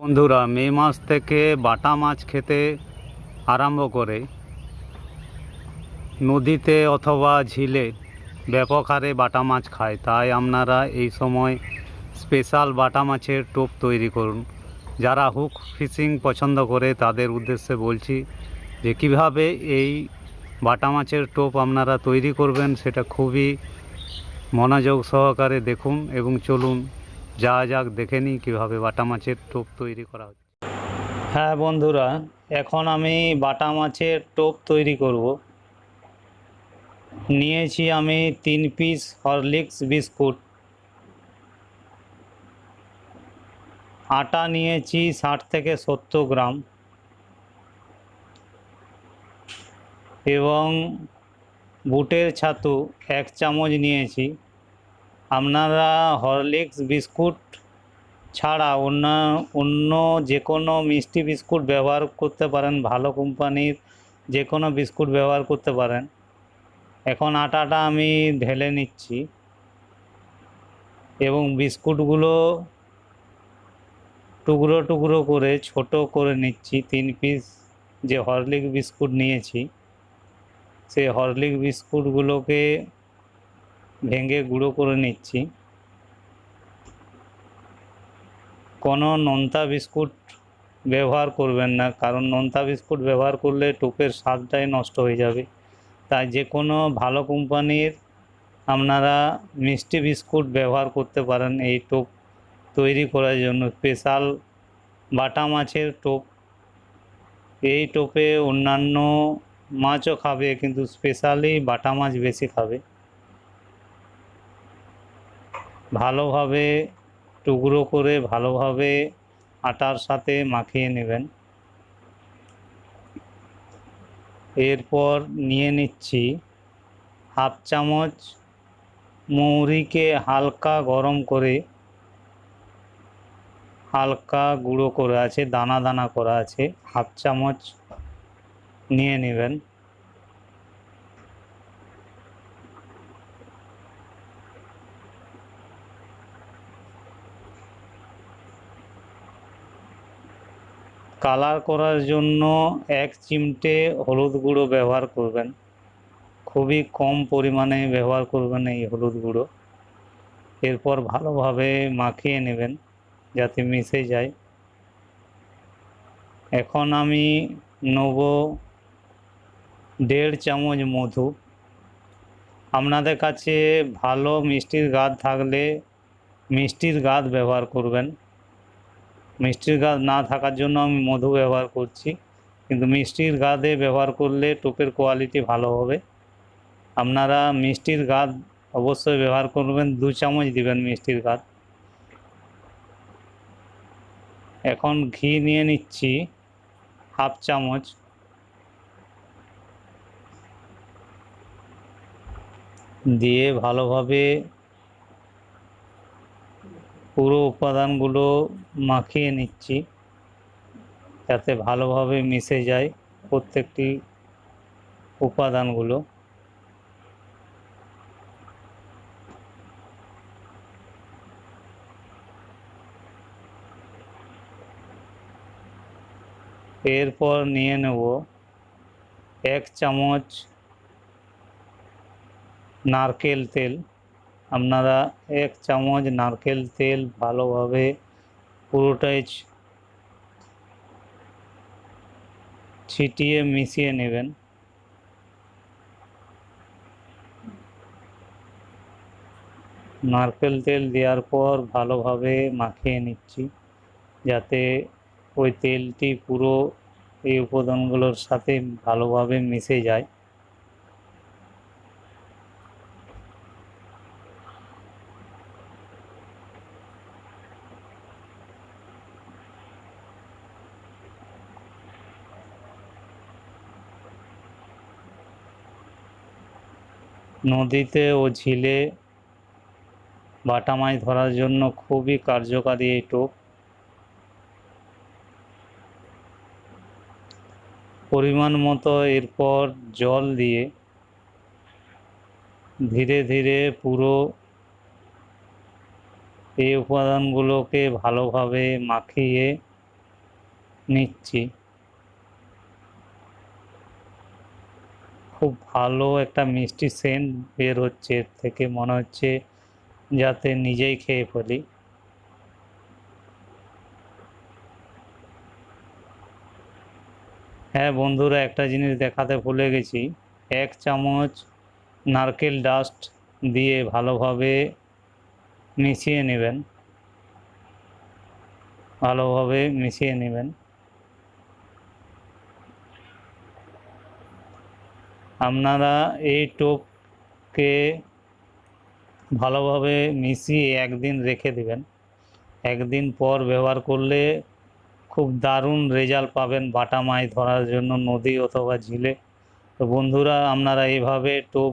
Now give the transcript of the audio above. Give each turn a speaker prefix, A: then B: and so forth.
A: বন্ধুরা, মে মাস থেকে বাটা মাছ খেতে আরম্ভ করে। নদীতে অথবা ঝিলে ব্যাপক হারে বাটা মাছ খায়। তাই আপনারা এই সময় স্পেশাল বাটা মাছের টোপ তৈরি করুন। যারা হুক ফিশিং পছন্দ করে, তাদের উদ্দেশ্যে বলছি যে কীভাবে এই বাটা মাছের টোপ আপনারা তৈরি করবেন, সেটা খুবই মনোযোগ সহকারে দেখুন এবং চলুন যা যাক, দেখে নিই কীভাবে বাটা মাছের টোপ তৈরি করা হচ্ছে। হ্যাঁ বন্ধুরা, এখন আমি বাটা মাছের টোপ তৈরি করব। নিয়েছি আমি তিন পিস হরলিক্স বিস্কুট। আটা নিয়েছি ষাট থেকে সত্তর গ্রাম। এবং বুটের ছাতু এক চামচ নিয়েছি। আপনারা হরলিক্স বিস্কুট ছাড়া অন্য অন্য যে কোনো মিষ্টি বিস্কুট ব্যবহার করতে পারেন, ভালো কোম্পানির যে কোনো বিস্কুট ব্যবহার করতে পারেন। এখন আটাটা আমি ঢেলে নিচ্ছি এবং বিস্কুটগুলো টুকরো টুকরো করে, ছোট করে নিচ্ছি, তিন পিস যে হরলিক্স বিস্কুট নিয়েছি। সেই হরলিক্স বিস্কুটগুলোকে ভেঙে গুঁড়ো করে নিচ্ছি। কোনো নোনতা বিস্কুট ব্যবহার করবেন না, কারণ নোনতা বিস্কুট ব্যবহার করলে টোপের স্বাদটাই নষ্ট হয়ে যাবে। তাই যে কোনো ভালো কোম্পানির আপনারা মিষ্টি বিস্কুট ব্যবহার করতে পারেন এই টোপ তৈরি করার জন্য। স্পেশাল বাটা মাছের টোপ। এই টোপে অন্যান্য মাছও খাবে, কিন্তু স্পেশালি বাটা মাছ বেশি খাবে। ভালোভাবে টুকরো করে ভালোভাবে আটার সাথে মাখিয়ে নেবেন। এরপর নিয়ে নিচ্ছি হাফ চামচ মৌরিকে হালকা গরম করে, হালকা গুঁড়ো করে আছে, দানা দানা করা আছে, হাফ চামচ নিয়ে নেবেন। কালার করার জন্য এক চিমটে হলুদ গুঁড়ো ব্যবহার করবেন। খুবই কম পরিমাণে ব্যবহার করবেন এই হলুদ গুঁড়ো। এরপর ভালোভাবে মাখিয়ে নেবেন যাতে মিশে যায়। এখন আমি নেব দেড় চামচ মধু। আপনাদের কাছে ভালো মিষ্টির গাছ থাকলে মিষ্টির গাছ ব্যবহার করবেন। মিষ্টির গাছ না থাকার জন্য আমি মধু ব্যবহার করছি। কিন্তু মিষ্টির গাদে ব্যবহার করলে টোপের কোয়ালিটি ভালো হবে। আপনারা মিষ্টির গাদ অবশ্যই ব্যবহার করবেন, দু চামচ দিবেন মিষ্টির গাদ। এখন ঘি নিয়ে নিচ্ছি হাফ চামচ। দিয়ে ভালোভাবে পুরো উপাদানগুলো মাখিয়ে নিচ্ছি যাতে ভালোভাবে মিশে যায় প্রত্যেকটি উপাদানগুলো। এরপর নিয়ে নেব এক চামচ নারকেল তেল। আপনারা এক চামচ নারকেল তেল ভালোভাবে পুরোটাই ছিটিয়ে মিশিয়ে নেবেন। নারকেল তেল দেওয়ার পর ভালোভাবে মাখিয়ে নিচ্ছি, যাতে ওই তেলটি পুরো এই উপাদানগুলোর সাথে ভালোভাবে মিশে যায়। নদীতে ও ঝিলে বাটা মাছ ধরার জন্য খুবই কার্যকারী এই টোপ। পরিমাণ মতো এরপর জল দিয়ে ধীরে ধীরে পুরো এই উপাদানগুলোকে ভালোভাবে মাখিয়ে নিচ্ছি। খুব ভালো একটা মিষ্টি সেন্ট বের হচ্ছে, এর থেকে মনে হচ্ছে যাতে নিজেই খেয়ে ফেলি। হ্যাঁ বন্ধুরা, একটা জিনিস দেখাতে ভুলে গেছি। এক চামচ নারকেল ডাস্ট দিয়ে ভালোভাবে মিশিয়ে নেবেন। ভালোভাবে মিশিয়ে নেবেন। আপনারা এই টোপকে ভালোভাবে মিশিয়ে একদিন রেখে দিবেন। একদিন পর ব্যবহার করলে খুব দারুণ রেজাল্ট পাবেন বাটা মাছ ধরার জন্য নদী অথবা ঝিলে। তো বন্ধুরা, আপনারা এইভাবে টোপ